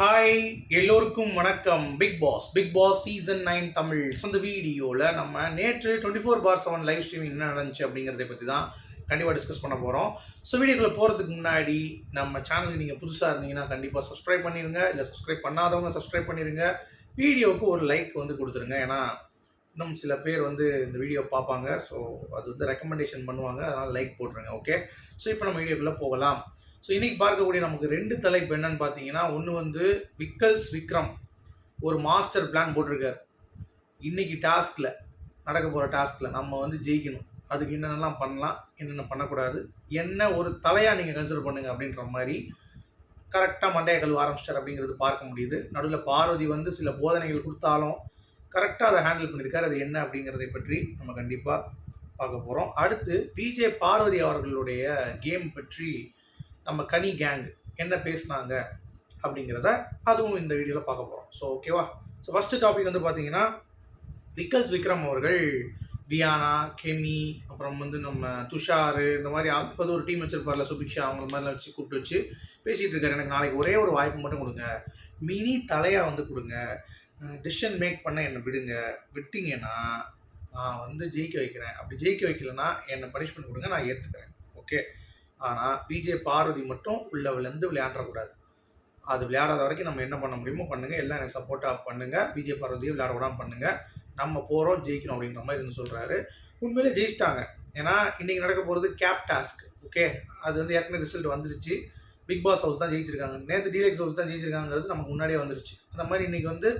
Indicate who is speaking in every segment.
Speaker 1: Hi எல்லோருக்கும் வணக்கம். Big Boss Big Boss season nine Tamil so இந்த வீடியோவில் நம்ம நேற்று twenty four bar seven live streaming என்ன நடந்துச்சு அப்படிங்கிறத பற்றி தான் கண்டிப்பாக டிஸ்கஸ் பண்ண போகிறோம் ஸோ வீடியோக்குள்ளே போகிறதுக்கு முன்னாடி நம்ம சேனலுக்கு நீங்கள் புதுசாக இருந்தீங்கன்னா கண்டிப்பாக சப்ஸ்கிரைப் பண்ணிடுங்க இல்லை சப்ஸ்கிரைப் பண்ணாதவங்க சப்ஸ்கிரைப் பண்ணிடுங்க வீடியோவுக்கு ஒரு லைக் வந்து கொடுத்துருங்க. ஏன்னா இன்னும் சில பேர் வந்து இந்த வீடியோ பார்ப்பாங்க. ஸோ அது வந்து ரெக்கமெண்டேஷன் பண்ணுவாங்க. அதனால் லைக் போட்டுருங்க. ஓகே ஸோ இப்போ நம்ம வீடியோக்குள்ளே போகலாம். ஸோ இன்னைக்கு பார்க்கக்கூடிய நமக்கு ரெண்டு தலைப்பு என்னன்னு பார்த்தீங்கன்னா ஒன்று வந்து விக்கல்ஸ் விக்ரம். ஒரு மாஸ்டர் பிளான் போட்டிருக்காரு. இன்னைக்கு டாஸ்கில் நடக்க போகிற டாஸ்கில் நம்ம வந்து ஜெயிக்கணும். அதுக்கு என்னென்னலாம் பண்ணலாம் என்னென்ன பண்ணக்கூடாது என்ன ஒரு தலையாக நீங்கள் கன்சிடர் பண்ணுங்க அப்படின்ற மாதிரி கரெக்டாக மண்டைய கழுவ ஆரம்பிச்சிட்டார் அப்படிங்கிறது பார்க்க முடியுது. நடுவில் பார்வதி வந்து சில போதனைகள் கொடுத்தாலும் கரெக்டாக அதை ஹேண்டில் பண்ணியிருக்காரு. அது என்ன அப்படிங்கிறதை பற்றி நம்ம கண்டிப்பாக பார்க்க போகிறோம் அடுத்து பிஜே பார்வதி அவர்களுடைய கேம் பற்றி நம்ம கனி கேங் என்ன பேசுனாங்க அப்படிங்கிறத அதுவும் இந்த வீடியோவில் பார்க்க போகிறோம் ஸோ ஓகேவா ஸோ ஃபஸ்ட்டு டாபிக் வந்து பார்த்தீங்கன்னா விக்கல்ஸ் விக்ரம் அவர்கள் வியானா கெமி அப்புறம் வந்து நம்ம துஷார் இந்த மாதிரி அது ஒரு டீம் வச்சிருப்பார்ல சுபிக்ஷா அவங்க மாதிரிலாம் வச்சு கூப்பிட்டு வச்சு பேசிகிட்டு இருக்காரு. எனக்கு நாளைக்கு ஒரே ஒரு வாய்ப்பு மட்டும் கொடுங்க. மினி தலையாக வந்து கொடுங்க. டிசிஷன் மேக் பண்ண என்னை விடுங்க. விட்டீங்கன்னா நான் வந்து ஜெயிக்க வைக்கிறேன். அப்படி ஜெயிக்க வைக்கலன்னா என்னை பனிஷ்மெண்ட் கொடுங்க நான் ஏற்றுக்கிறேன் ஓகே ஆனால் பிஜே பார்வதி மட்டும் உள்ள விழுந்து விளையாடக்கூடாது அது விளையாடாத வரைக்கும் நம்ம என்ன பண்ண முடியுமோ பண்ணுங்கள் எல்லாம் எனக்கு சப்போர்ட்டாக பண்ணுங்கள் பிஜே பார்வதியை விளையாட விடாமல் பண்ணுங்கள் நம்ம போகிறோம் ஜெயிக்கணும் அப்படின்ற மாதிரி இருந்து சொல்கிறாரு உண்மையிலே ஜெயிச்சிட்டாங்க. ஏன்னா இன்றைக்கி நடக்க போகிறது கேப் டாஸ்க் ஓகே அது வந்து ஏற்கனவே ரிசல்ட் வந்துருச்சு. பிக் பாஸ் ஹவுஸ் தான் ஜெயிச்சிருக்காங்க. நேற்று டிஎக்ஸ் ஹவுஸ் தான் ஜெயிச்சிருக்காங்கிறது நமக்கு முன்னாடியே வந்துருச்சு. அந்த மாதிரி இன்றைக்கி வந்து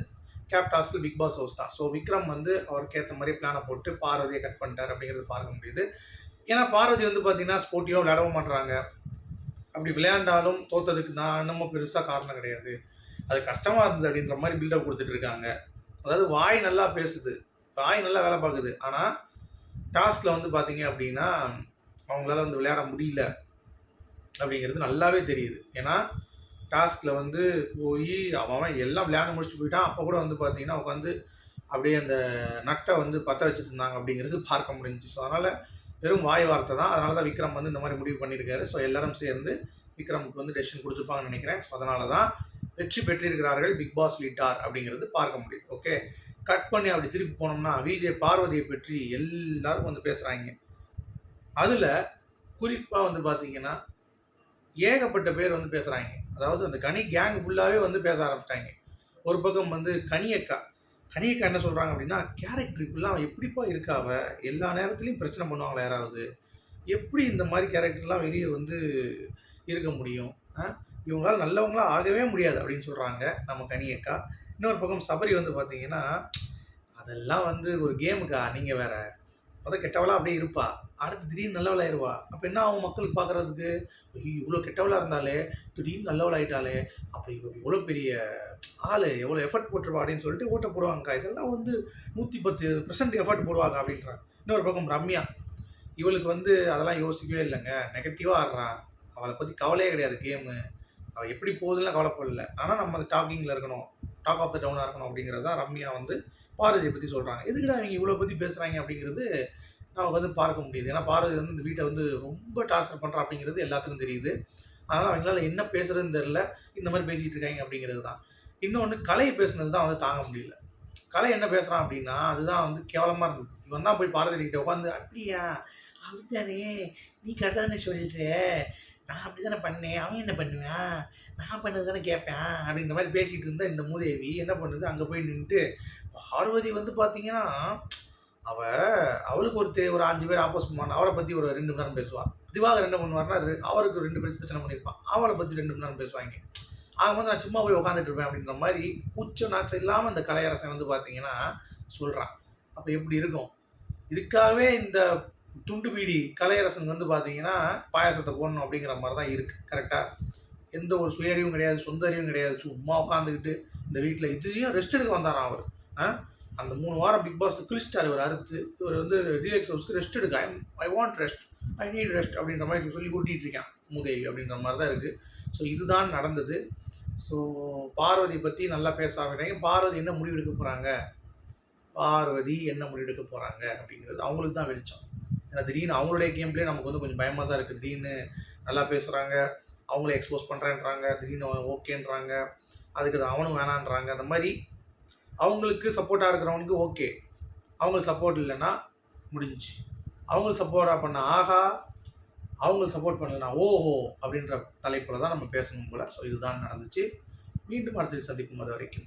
Speaker 1: cap task Big Boss house தான். ஸோ விக்ரம் வந்து அவருக்கு ஏற்ற மாதிரி பிளானை போட்டு பார்வதியை கட் பண்ணிட்டார் அப்படிங்கிறது பார்க்க முடியுது. ஏன்னா பார்வதி வந்து பார்த்தீங்கன்னா ஸ்போர்ட்டிவாக விளையாடவும் மாட்டுறாங்க அப்படி விளையாண்டாலும் தோத்ததுக்கு நான் நம்ம பெருசாக காரணம் கிடையாது. அது கஷ்டமாக இருந்தது அப்படின்ற மாதிரி பில்டப் கொடுத்துட்டு இருக்காங்க. அதாவது வாய் நல்லா பேசுது. வாய் நல்லா வேலை பார்க்குது. ஆனால் டாஸ்கில் வந்து பார்த்தீங்க அப்படின்னா அவங்களால வந்து விளையாட முடியல. அப்படிங்கிறது நல்லாவே தெரியுது. ஏன்னா டாஸ்கில் வந்து போய் அவன் எல்லாம் விளையாட முடிச்சுட்டு போயிட்டான். அப்போ கூட வந்து பார்த்தீங்கன்னா உட்காந்து அப்படியே அந்த நட்டை வந்து பற்ற வச்சுருந்தாங்க அப்படிங்கிறது பார்க்க முடிஞ்சுச்சு. ஸோ அதனால் வெறும் வாய் வார்த்தை தான். அதனால தான் விக்ரம் வந்து இந்த மாதிரி முடிவு பண்ணியிருக்காரு. ஸோ எல்லாரும் சேர்ந்து விக்ரமுக்கு வந்து டெசிஷன் கொடுத்துருப்பாங்கன்னு நினைக்கிறேன். ஸோ அதனால தான் வெற்றி பெற்றிருக்கிறார்கள் பிக் பாஸ் வீட்டார் அப்படிங்கிறது பார்க்க முடியுது. ஓகே கட் பண்ணி அப்படி திருப்பி போனோம்னா விஜய் பார்வதியை பற்றி எல்லாரும் வந்து பேசுகிறாங்க அதில் குறிப்பாக வந்து பார்த்தீங்கன்னா ஏகப்பட்ட பேர் வந்து பேசுகிறாங்க அதாவது அந்த கனி கேங் ஃபுல்லாகவே வந்து பேச ஆரம்பிச்சிட்டாங்க. ஒரு பக்கம் வந்து கனியக்கா கனியக்கா என்ன சொல்கிறாங்க அப்படின்னா கேரக்டர் இப்படிலாம் அவன் எப்படிப்பா இருக்காவ எல்லா நேரத்துலையும் பிரச்சனை பண்ணுவாங்களா யாராவது? எப்படி இந்த மாதிரி கேரக்டர்லாம் வெளியே வந்து இருக்க முடியும்? இவங்களால் இவங்களால நல்லவங்களா ஆகவே முடியாது அப்படின்னு சொல்கிறாங்க நம்ம கனியக்கா இன்னொரு பக்கம் சபரி வந்து பார்த்தீங்கன்னா அதெல்லாம் வந்து ஒரு கேமுக்கா நீங்கள் வேற மொதல் கெட்டவளாக அப்படியே இருப்பா. அடுத்து திடீர்னு நல்லவளாயிருவா அப்போ என்ன ஆகும் மக்களுக்கு பார்க்குறதுக்கு ஐயோ இவ்வளோ கெட்டவளாக இருந்தாலே திடீர்னு நல்லவளாயிட்டாலே அப்போ இவ்வளோ பெரிய ஆள் எவ்வளோ எஃபர்ட் போட்டுருவா அப்படின்னு சொல்லிட்டு ஓட்ட போடுவாங்க இதெல்லாம் வந்து நூற்றி பத்து பர்சன்ட் எஃபர்ட் போடுவாங்க அப்படின்றாங்க. இன்னொரு பக்கம் ரம்யா. இவளுக்கு வந்து அதெல்லாம் யோசிக்கவே இல்லைங்க. நெகட்டிவாக ஆடுறா. அவளை பற்றி கவலையே கிடையாது கேமு. அவள் எப்படி போகுதுலாம் கவலைப்படல. ஆனால் நம்ம டாக்கிங்கில் இருக்கணும். டாக் ஆஃப் த டவுனாக இருக்கணும் அப்படிங்கிறது தான் ரம்யா வந்து பாரதியை பற்றி சொல்கிறாங்க எதுக்குடா அவங்க இவ்வளோ பற்றி பேசுகிறாங்க அப்படிங்கிறது நமக்கு வந்து பார்க்க முடியுது. ஏன்னா பாரதி வந்து இந்த வீட்டை வந்து ரொம்ப டார்ச்சர் பண்ணுறா அப்படிங்கிறது எல்லாத்துக்கும் தெரியுது. அதனால் அவங்களால என்ன பேசுகிறதுன்னு தெரில இந்த மாதிரி பேசிகிட்டு இருக்காங்க அப்படிங்கிறது தான். இன்னொன்று கலை பேசுனது தான் வந்து தாங்க முடியல. கலை என்ன பேசுகிறான் அப்படின்னா அதுதான் வந்து கேவலமாக இருந்தது. இவன் தான் போய் பாரதி கிட்ட உட்காந்து அப்படியா? அப்படித்தானே? நீ கரெக்டாக தானே சொல்லிட்டு நான் அப்படி தானே பண்ணேன்? அவன் என்ன பண்ணுவேன் நான் பண்ணது தானே கேட்பேன். அப்படின்ற மாதிரி பேசிகிட்டு இருந்தால் இந்த மூதேவி என்ன பண்ணுது? அங்கே போய் நின்றுட்டு பார்வதி வந்து பார்த்தீங்கன்னா அவள் அவளுக்கு ஒரு தே- ஒரு அஞ்சு பேர் ஆப்போஸ் பண்ணுவான் அவரை பற்றி ஒரு ரெண்டு மணி நேரம் பேசுவான் திவாகர் என்ன பண்ணுவார்னா ரெ- அவருக்கு ரெண்டு பேர் பிரச்சனை பண்ணியிருப்பான். அவளை பற்றி ரெண்டு மணி நேரம் பேசுவாங்க. அவங்க வந்து நான் சும்மா போய் உட்காந்துட்டு இருப்பேன் அப்படின்ற மாதிரி உச்சம் நாச்சம் இல்லாமல் இந்த கலையரசன் வந்து பார்த்தீங்கன்னா சொல்கிறான் அப்போ எப்படி இருக்கும்? இதுக்காகவே இந்த துண்டு பீடி கலையரசன் வந்து பார்த்தீங்கன்னா பாயாசத்தை போடணும் அப்படிங்கிற மாதிரி தான் இருக்குது கரெக்டாக எந்த ஒரு சுயறிவும் கிடையாது சொந்த அறிவும் கிடையாது. சும்மா உட்காந்துக்கிட்டு இந்த வீட்டில் இதையும் ரெஸ்ட் எடுக்க வந்தாராம் அவர். ஆ? அந்த மூணு வாரம் பிக் பாஸ் கிழிச்சிட்டார் இவர் அறுத்து. இவர் வந்து டிஎக்ஸ் ஹவுஸ்க்கு ரெஸ்ட் எடுக்க I I want rest I need rest அப்படின்ற மாதிரி சொல்லி கூட்டிகிட்டு இருக்கான் மூதேவி அப்படின்ற மாதிரி தான் இருக்குது ஸோ இதுதான் நடந்தது. ஸோ பார்வதி பற்றி நல்லா பேச ஆரம்பிக்கிறாங்க. பார்வதி என்ன முடிவெடுக்க போகிறாங்க பார்வதி என்ன முடிவெடுக்க போகிறாங்க அப்படிங்கிறது அவங்களுக்கு தான் வெளிச்சம். ஏன்னா திடீர்னு அவங்களுடைய கேம் பிளே நமக்கு வந்து கொஞ்சம் பயமாக தான் இருக்குது திடீர்னு நல்லா பேசுகிறாங்க அவங்கள எக்ஸ்போஸ் பண்ணுறேன்றாங்க திடீர்னு ஓகேன்றாங்க அதுக்கு அது அவனும் வேணான்றாங்க. அந்த மாதிரி அவங்களுக்கு சப்போர்ட்டாக இருக்கிறவனுக்கு ஓகே அவங்களுக்கு சப்போர்ட் இல்லைன்னா முடிஞ்சு அவங்களுக்கு சப்போர்ட்டாக பண்ண ஆஹா அவங்களுக்கு சப்போர்ட் பண்ணலனா ஓஹோ அப்படின்ற தலைப்பில் தான் நம்ம பேசணும் போல். ஸோ இதுதான் நடந்துச்சு. மீண்டும் அடுத்த சந்திக்கும் அது வரைக்கும்.